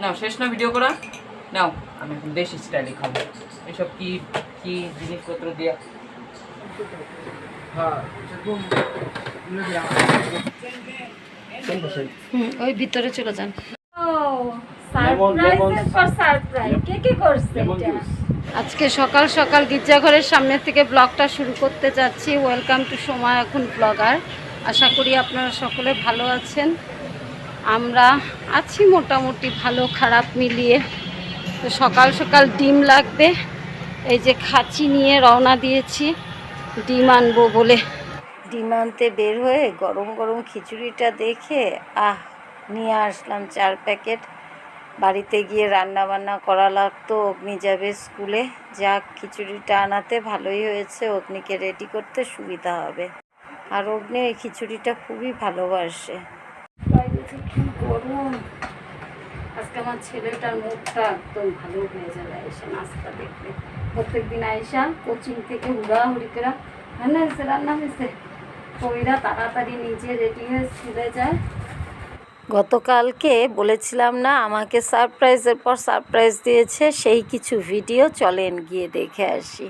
নাও শেষ না ভিডিও করা। নাও আমি এখন দেশি স্টাইলে খাব। এসব কি কি জিনিসপত্র দিয়ে? হ্যাঁ হুম, ওই ভিতরে চলে যান। আজকে সকাল সকাল গির্জাঘরের সামনে থেকে ব্লগটা শুরু করতে যাচ্ছি। ওয়েলকাম টু সময় এখন ব্লগার আশা করি আপনারা সকলে ভালো আছেন। আমরা আছি মোটামুটি ভালো, খারাপ মিলিয়ে। তো সকাল সকাল ডিম লাগবে। এই যে খাঁচি নিয়ে রওনা দিয়েছি, ডিম আনব বলে। ডিম আনতে বের হয়ে গরম গরম খিচুড়িটা দেখে, আহ, নিয়ে আসলাম চার প্যাকেট। বাড়িতে গিয়ে রান্না বান্না করা লাগতো অগ্নি যাবে স্কুলে। যাক, খিচুড়িটা আনাতে ভালোই হয়েছে, অগ্নিকে রেডি করতে সুবিধা হবে। আর অগ্নি এই খিচুড়িটা খুবই ভালোবাসে। আজকে আমার ছেলেটার মুখটা একদম ভালো হয়ে যাবে আয়সা নাস্তা দেখলে প্রত্যেকদিন আয়সা কোচিং থেকে হুড়াহুড়ি করে রান্না হয়েছে রান্না হয়েছে। কইরা তাড়াতাড়ি নিজে রেডি হয়ে স্কুলে যায়। গতকালকে বলেছিলাম না, আমাকে সারপ্রাইজের পর সারপ্রাইজ দিয়েছে, সেই কিছু ভিডিও চলেন গিয়ে দেখে আসি।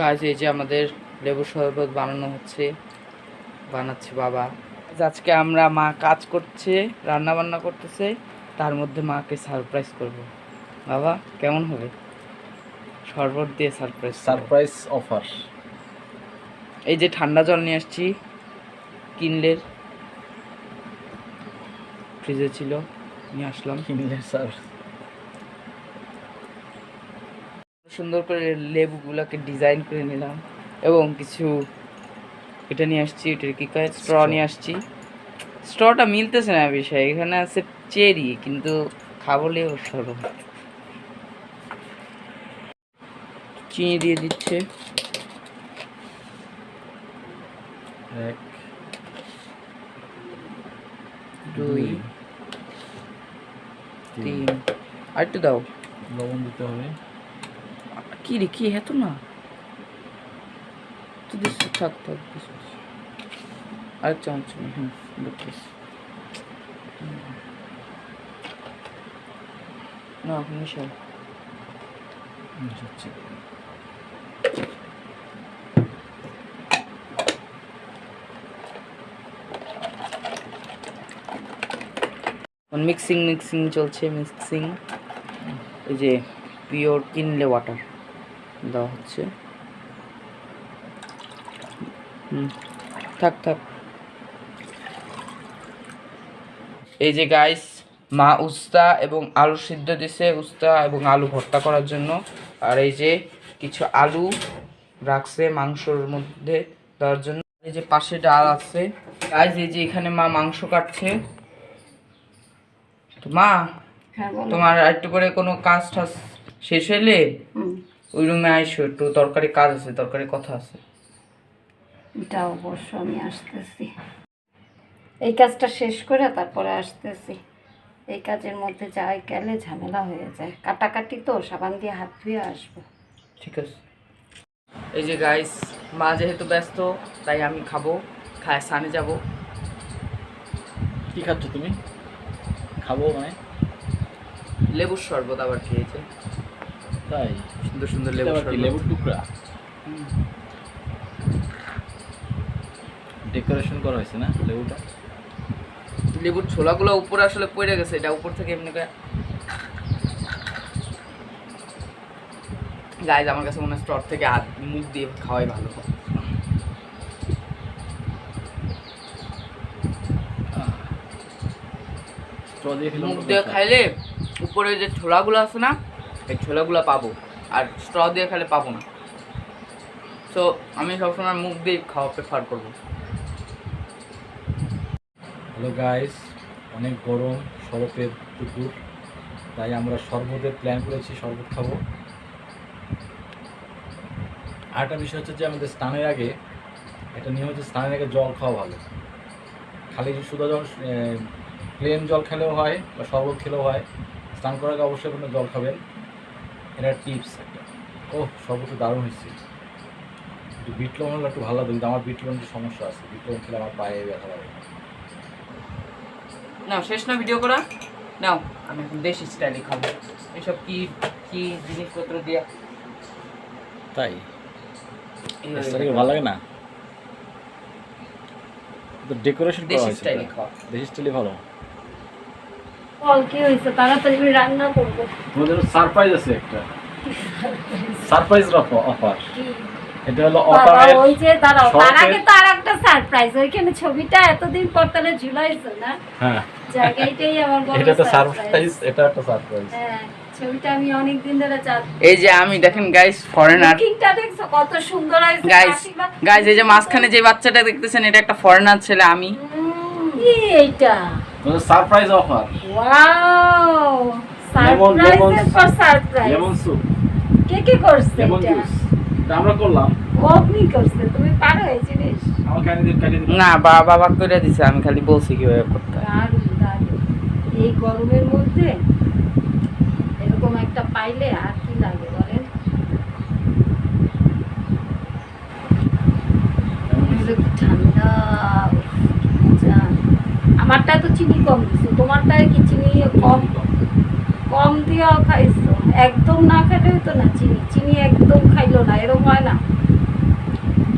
কাজ এই যে আমাদের লেবু শরবত বানানো হচ্ছে, বানাচ্ছে বাবা। আজকে আমরা মা কাজ করছে রান্না বান্না করতেছে তার মধ্যে মাকে সারপ্রাইজ করব। বাবা কেমন হবে? শরবত দিয়ে সারপ্রাইজ সারপ্রাইজ অফার এই যে ঠান্ডা জল নিয়ে আসছি কিনলের ফ্রিজে ছিল নিয়ে আসলাম। কিনলে স্যার সুন্দর করে লেবুগুলোকে ডিজাইন করে নিলাম এবং কিছু এটা নিয়ে আসছি এটার কি কয়? স্ট্র নিয়ে আসছি। স্ট্রটা মিলতেছে না বিষয় এখানে আছে চেরি কিন্তু খাবলে ওর সরব চিনি দিয়ে দিচ্ছে। এক দুই তিন। আর একটু দাও। লবণ দিতে হবে। কি রে কি এত না? দিস থাক থাক আরেক চামচ হুম বুঝছিস না মিশাও মিশাচ্ছি মিক্সিং মিক্সিং চলছে মিক্সিং এই যে পিওর কিনলে ওয়াটার দেওয়া হচ্ছে। থাক থাক। এই যে গাইস মা উস্তা এবং আলু সিদ্ধ দিছে উস্তা এবং আলু ভর্তা করার জন্য। আর এই যে কিছু আলু রাখছে মাংসর মধ্যে দেওয়ার জন্য। এই যে পাশে ডাল আছে। গাইস এই যে এখানে মা মাংস কাটছে। তো মা হ্যাঁ তোমার একটু করে কোনো কাজ টাজ শেষ হুম। ওই রুমে আইসো একটু তরকারি কাজ আছে তরকারি কথা আছে। এটা অবশ্য আমি আসতেছি। এই কাজটা শেষ করে তারপরে আসতেছি। এই কাজের মধ্যে যাই গেলে ঝামেলা হয়ে যায়। কাটাকাটি তো সাবান দিয়ে হাত ধুয়ে আসব। ঠিক আছে। এই যে গাইস মা যেহেতু ব্যস্ত তাই আমি খাব খায় সানে যাব। কি খাচ্ছ তুমি? খাব মানে? লেবুর শরবত আবার খেয়েছে। তাই? সুন্দর সুন্দর লেবুর লেবুর টুকরা হুম। ডেকোরেশন করা হয়েছে না লেবুটা? লেবুর ছোলাগুলো উপরে আসলে পড়ে গেছে এটা উপর থেকে এমনি করে। গাইজ আমার কাছে মনে হয় স্টর থেকে হাত মুখ দিয়ে খাওয়াই ভালো। স্ট্র দিয়ে মুখ দিয়ে খাইলে উপরে যে ছোলাগুলো আছে না এই ছোলাগুলো পাবো আর স্ট্র দিয়ে খেলে পাবো না। তো আমি সবসময় মুখ দিয়ে খাওয়া প্রেফার করব। হ্যালো গাইস অনেক গরম, শরতের দুপুর। তাই আমরা শরবতের প্ল্যান করেছি, শরবত খাব। আরেকটা বিষয় হচ্ছে যে আমাদের স্নানের আগে, একটা নিয়ম হচ্ছে স্নানের আগে জল খাওয়া ভালো। খালি শুধু জল প্লেন জল খেলেও হয় বা শরবত খেলেও হয়, স্নান করার আগে অবশ্যই কোনো জল খাবেন। এটা টিপস একটা। ও শরবত দারুণ হয়েছে। একটু বিট লবণ হলে একটু ভালো লাগতো, কিন্তু আমার বিট লবণের সমস্যা আছে। বিট লবণ খেলে আমার পায়ে ব্যথা লাগে। না শেষ না ভিডিও করা? নাও। আমি এখন দেশি স্টাইলে খাব। এসব কি কি জিনিসপত্র দিয়া? তাই? ভালো লাগে না? তো ডেকোরেশন করা দেশি হয়েছে। দেশি স্টাইলে ভালো? বল কি হয়েছে? তাড়াতাড়ি রান্না করব। আমাদের সারপ্রাইজ আছে একটা। সারপ্রাইজ অফার কি? এটা হলো অটামের ওই যে দাঁড়াও তার আগে তো আর সারপ্রাইজ ওইখানে ছবিটা এতদিন পর তাহলে ঝুলাইছো না? হ্যাঁ। জায়গাটাই আমার বড় এটা একটা সারপ্রাইজ সারপ্রাইজ এটা একটা সারপ্রাইজ হ্যাঁ ছবিটা আমি অনেক দিন ধরে চাচ্ছি। এই যে আমি দেখেন গাইস ফরেনার লুকিংটা দেখছ কত সুন্দর হয়েছে গাইস গাইস এই যে মাঝখানে যে বাচ্চাটা দেখতেছেন এটা একটা ফরেনার ছেলে আমি। এইটা। Surprise offer wow Lemon- lemon- surprise for surprise lemon soup কে কে করছে এটা? আমরা করলাম। অগ্নি করছে তুমি পারো এই জিনিস? আমার কানে দিন কানে দিন না বাবা বাবা করে দিছে আমি খালি বলছি কীভাবে করতে দারুণ দারুণ। এই গরমের মধ্যে এরকম একটা পাইলে আর কি লাগে বলেন? ঠান্ডা? আমারটায় তো চিনি কম দিছো তোমারটায় কি চিনি কম? কম দিয়েও খাইছো? একদম না খাইলে হতো না চিনি চিনি একদম খাইলো না এরকম হয় না।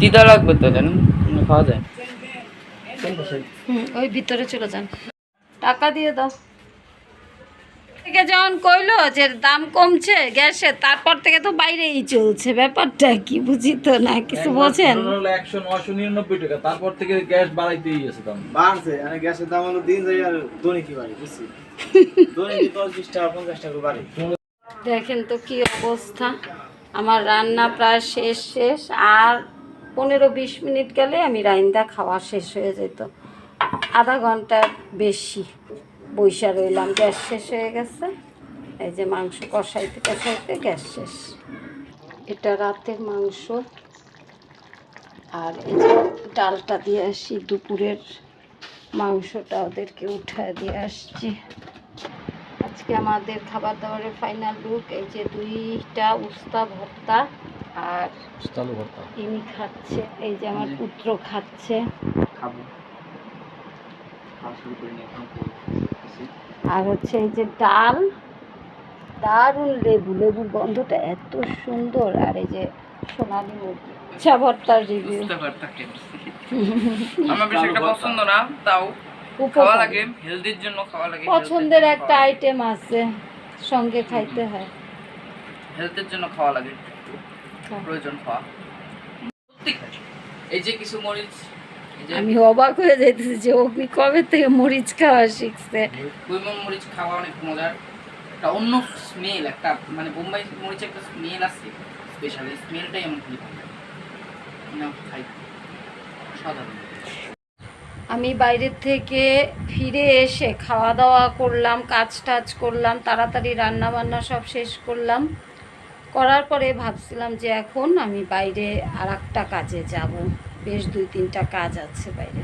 তিতা লাগবে তো জানেন খাওয়া যায়? হুম, ওই ভিতরে চলে যান। টাকা দিয়ে দাও। থেকে যখন কইলো যে দাম কমছে গ্যাসের তারপর থেকে তো বাইরেই চলছে ব্যাপারটা কি বুঝি তো না কিছু বোঝেন? একশো নশো নিরানব্বই টাকা তারপর থেকে গ্যাস বাড়াইতেই গেছে দাম। বাড়ছে মানে গ্যাসের দাম হলো দিন যাই আর বাড়ে বুঝছি? দৈনিক দশ বিশ টাকা পঞ্চাশ টাকা বাড়ে। দেখেন তো কি অবস্থা। আমার রান্না প্রায় শেষ শেষ। আর পনেরো বিশ মিনিট গেলে আমি রাইন্দা খাওয়া শেষ হয়ে যেত। আধা ঘণ্টার বেশি বৈশা রইলাম। গ্যাস শেষ হয়ে গেছে। এই যে মাংস কষাইতে কষাইতে গ্যাস শেষ। এটা রাতের মাংস। আর এই যে ডালটা দিয়ে আসি, দুপুরের মাংসটা ওদেরকে উঠায় দিয়ে আসছি। আজকে আমাদের খাবার দাবারের ফাইনাল লুক এই যে দুইটা উস্তা ভর্তা আর চালু ভর্তা। ইনি খাচ্ছে এই যে আমার পুত্র খাচ্ছে। খাব। খাওয়া শুরু করিনি এখন আর হচ্ছে এই যে ডাল দারুণ লেবু লেবুর গন্ধটা এত সুন্দর। আর এই যে সোনালি মুরগি ইচ্ছা ভর্তার রিভিউ আমার বেশি একটা পছন্দ না তাও খাওয়া লাগে হেলদির জন্য খাওয়া লাগে পছন্দের একটা আইটেম আছে সঙ্গে খাইতে হয়। হেলথের জন্য খাওয়া লাগে প্রয়োজন খাওয়া। এই যে কিছু মরিচ আমি অবাক হয়ে যাইতেছি যে অগ্নি কবে থেকে মরিচ খাওয়া শিখছে। কুইমন মরিচ খাওয়া অনেক মজার। একটা অন্য স্মেল একটা মানে বোম্বাই মরিচের একটা স্মেল আছে স্পেশাল স্মেলটাই আমার খুবই ভালো খাই। সাধারণ আমি বাইরের থেকে ফিরে এসে খাওয়া দাওয়া করলাম কাজ টাজ করলাম, তাড়াতাড়ি রান্না বান্না সব শেষ করলাম। করার পরে ভাবছিলাম যে এখন আমি বাইরে আর একটা কাজে যাব। বেশ দুই তিনটা কাজ আছে বাইরে।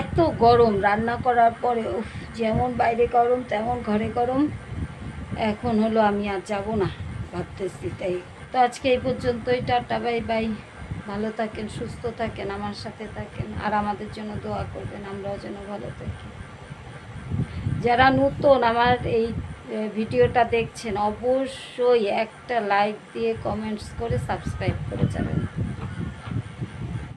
এত গরম, রান্না করার পরে উফ, যেমন বাইরে গরম, তেমন ঘরে গরম। এখন হলো আমি আর যাব না, ভাবতেছি তাই। তো আজকে এই পর্যন্তই, টাটা বাই বাই ভালো থাকেন, সুস্থ থাকেন, আমার সাথে থাকেন, আর আমাদের জন্য দোয়া করবেন, আমরাও যেন ভালো থাকি। যারা নতুন আমার এই ভিডিওটা দেখছেন, অবশ্যই একটা লাইক দিয়ে কমেন্টস করে সাবস্ক্রাইব করে যাবেন।